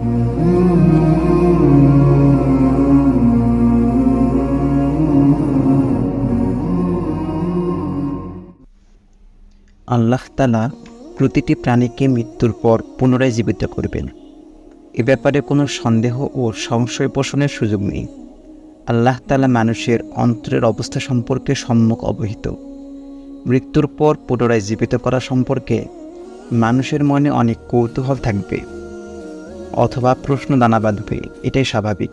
আল্লাহ তালা প্রতিটি প্রাণীকে মৃত্যুর পর পুনরায় জীবিত করবেন। এ ব্যাপারে কোনো সন্দেহ ও সংশয় পোষণের সুযোগ নেই। আল্লাহ তালা মানুষের অন্তরের অবস্থা সম্পর্কে সম্মুখ অবহিত। মৃত্যুর পর পুনরায় জীবিত করা সম্পর্কে মানুষের মনে অনেক কৌতূহল থাকবে। অথবা প্রশ্ন দানা বাঁধবে এটাই স্বাভাবিক।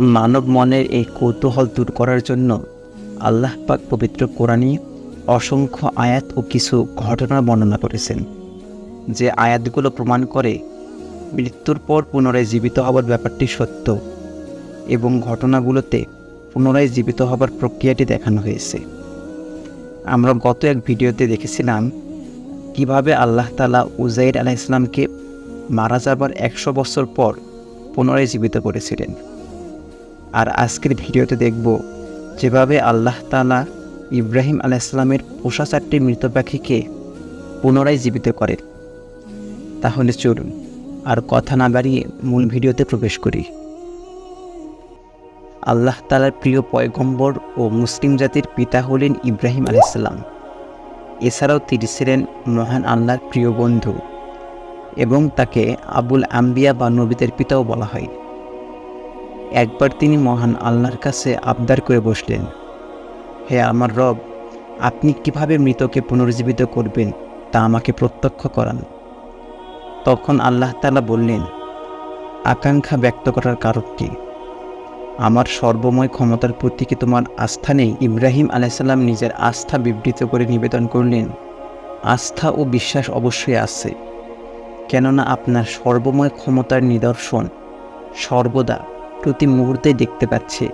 মানব মনের এই কৌতূহল দূর করার জন্য আল্লাহ পাক পবিত্র কোরআনে অসংখ্য আয়াত ও কিছু ঘটনা বর্ণনা করেছেন, যে আয়াতগুলো প্রমাণ করে মৃত্যুর পর পুনরায় জীবিত হবার ব্যাপারটি সত্য এবং ঘটনাগুলোতে পুনরায় জীবিত হবার প্রক্রিয়াটি দেখানো হয়েছে। আমরা গত এক ভিডিওতে দেখেছিলাম কীভাবে আল্লাহ তালা উজাইর আলাহ ইসলামকে মারা যাবার একশো বছর পর পুনরায় জীবিত করেছিলেন। আর আজকের ভিডিওতে দেখব যেভাবে আল্লাহ তালা ইব্রাহিম আলাইসলামের পোষা চারটি মৃত পাখিকে পুনরায় জীবিত করেন। তাহলে চলুন আর কথা না বাড়িয়ে মূল ভিডিওতে প্রবেশ করি। আল্লাহ তালার প্রিয় পয়গম্বর ও মুসলিম জাতির পিতা হলেন ইব্রাহিম আলাইসাল্লাম এছাড়াও তিনি ছিলেন মহান আল্লাহর প্রিয় বন্ধু। এবং তাকে আবুল আম্বিয়া বা নবীদের পিতাও বলা হয়। একবার তিনি মহান আল্লাহর কাছে আবদার করে বসলেন, হে আমার রব, আপনি কীভাবে মৃতকে পুনর্জীবিত করবেন তা আমাকে প্রত্যক্ষ করান। তখন আল্লাহ তালা বললেন, আকাঙ্ক্ষা ব্যক্ত করার কারণ কি? আমার সর্বময় ক্ষমতার প্রতি কি তোমার আস্থা নেই? ইব্রাহিম আলাইসাল্লাম নিজের আস্থা বিবৃত করে নিবেদন করলেন, আস্থা ও বিশ্বাস অবশ্যই আছে। কেননা আপনার সর্বময় ক্ষমতার নিদর্শন সর্বদা প্রতি মুহূর্তে দেখতে পাচ্ছে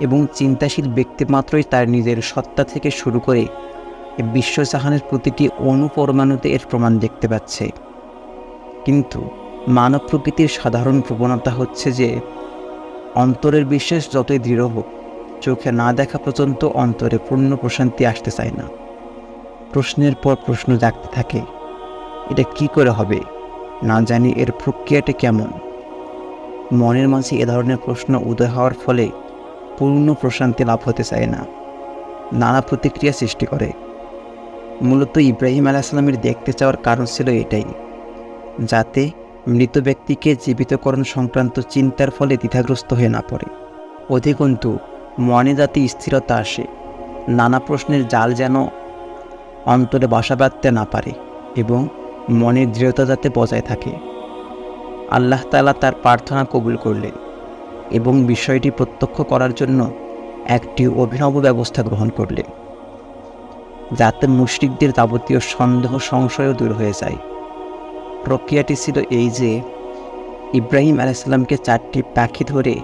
এবং চিন্তাশীল ব্যক্তি মাত্রই তার নিজের সত্তা থেকে শুরু করে বিশ্বজাহানের প্রতিটি অনুপরমাণুতে এর প্রমাণ দেখতে পাচ্ছে। কিন্তু মানব প্রকৃতির সাধারণ প্রবণতা হচ্ছে যে অন্তরের বিশ্বাস যতই দৃঢ় হোক, চোখে না দেখা পর্যন্ত অন্তরে পূর্ণ প্রশান্তি আসতে চায় না। প্রশ্নের পর প্রশ্ন জাগতে থাকে এটা কি করে হবে? না জানি এর প্রক্রিয়াটা কেমন। মনের মাঝে এ ধরনের প্রশ্ন উদয় হওয়ার ফলে পূর্ণ প্রশান্তি লাভ হতে চায় না। নানা প্রতিক্রিয়া সৃষ্টি করে। মূলত ইব্রাহিম আলাইসালামের দেখতে চাওয়ার কারণ ছিল এটাই, যাতে মৃত ব্যক্তিকে জীবিতকরণ সংক্রান্ত চিন্তার ফলে দ্বিধাগ্রস্ত হয়ে না পড়ে। অধিকন্তু মনে যাতে স্থিরতা আসে, নানা প্রশ্নের জাল যেন অন্তরে বাসা বাঁধতে না পারে এবং মনের দৃঢ়তা যাতে বজায় থাকে। আল্লাহ তালা তার প্রার্থনা কবুল করলেন এবং বিষয়টি প্রত্যক্ষ করার জন্য একটি অভিনব ব্যবস্থা গ্রহণ করলেন, যাতে মুশরিকদের যাবতীয় সন্দেহ, সংশয়ও দূর হয়ে যায়। প্রক্রিয়াটি ছিল এই যে, ইব্রাহিম আলাইসাল্লামকে চারটি পাখি ধরে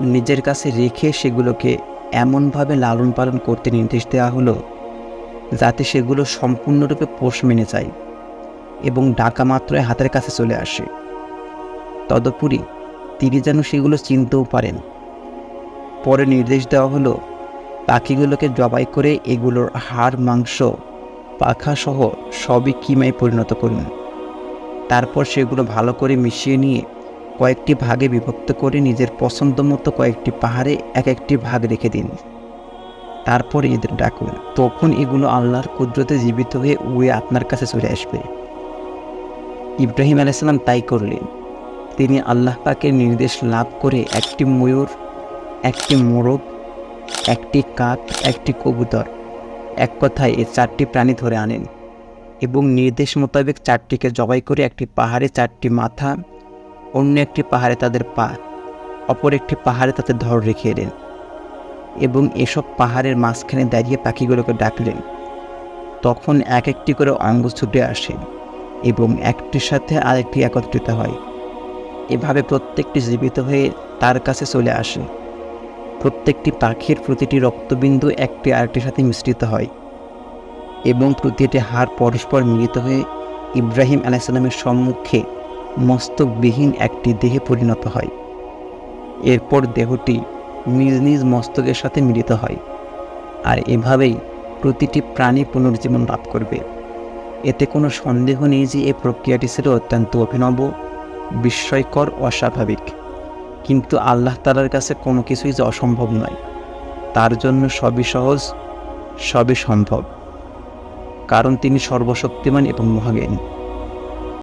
নিজের কাছে রেখে সেগুলোকে এমনভাবে লালন পালন করতে নির্দেশ দেওয়া হলো, যাতে সেগুলো সম্পূর্ণরূপে পোষ মেনে যায়। এবং ডাকা মাত্রই হাতের কাছে চলে আসে। তদুপরি তিনি যেন সেগুলো চিনতেও পারেন। পরে নির্দেশ দেওয়া হলো, পাখিগুলোকে জবাই করে এগুলোর হাড়, মাংস, পাখাসহ সবই কিমায় পরিণত করুন। তারপর সেগুলো ভালো করে মিশিয়ে নিয়ে কয়েকটি ভাগে বিভক্ত করে নিজের পছন্দ মতো কয়েকটি পাহাড়ে এক একটি ভাগ রেখে দিন। তারপর এদের ডাকুন। তখন এগুলো আল্লাহর কুদরতে জীবিত হয়ে উড়ে আপনার কাছে চলে আসবে। ইব্রাহিম আলাইসাল্লাম তাই করলেন। তিনি আল্লাহ পাকের নির্দেশ লাভ করে একটি ময়ূর, একটি মোরগ, একটি কাক, একটি কবুতর, এক কথায় এই চারটি প্রাণী ধরে আনেন এবং নির্দেশ মোতাবেক চারটিকে জবাই করে একটি পাহাড়ে চারটি মাথা, অন্য একটি পাহাড়ে তাদের পা, অপর একটি পাহাড়ে তাদের ধর রেখে এলেন এবং এসব পাহাড়ের মাঝখানে দাঁড়িয়ে পাখিগুলোকে ডাকলেন। তখন এক একটি করে অঙ্গ ছুটে আসে। এবং একটির সাথে আরেকটি একত্রিত হয়। এভাবে প্রত্যেকটি জীবিত হয়ে তার কাছে চলে আসে। প্রত্যেকটি পাখির প্রতিটি রক্তবিন্দু একটি আরেকটির সাথে মিশ্রিত হয় এবং প্রতিটি হাড় পরস্পর মিলিত হয়ে ইব্রাহিম আলাইসাল্লামের সম্মুখে মস্তকবিহীন একটি দেহে পরিণত হয়। এরপর দেহটি নিজ নিজ মস্তকের সাথে মিলিত হয় আর এভাবেই প্রতিটি প্রাণী পুনর্জীবন লাভ করবে। এতে কোনো সন্দেহ নেই যে এ প্রক্রিয়াটি ছিল অত্যন্ত অভিনব, বিস্ময়কর, অস্বাভাবিক। কিন্তু আল্লাহ তালার কাছে কোনো কিছুই যে অসম্ভব নয়। তার জন্য সবই সহজ, সবই সম্ভব। কারণ তিনি সর্বশক্তিমান এবং মহাজ্ঞানী।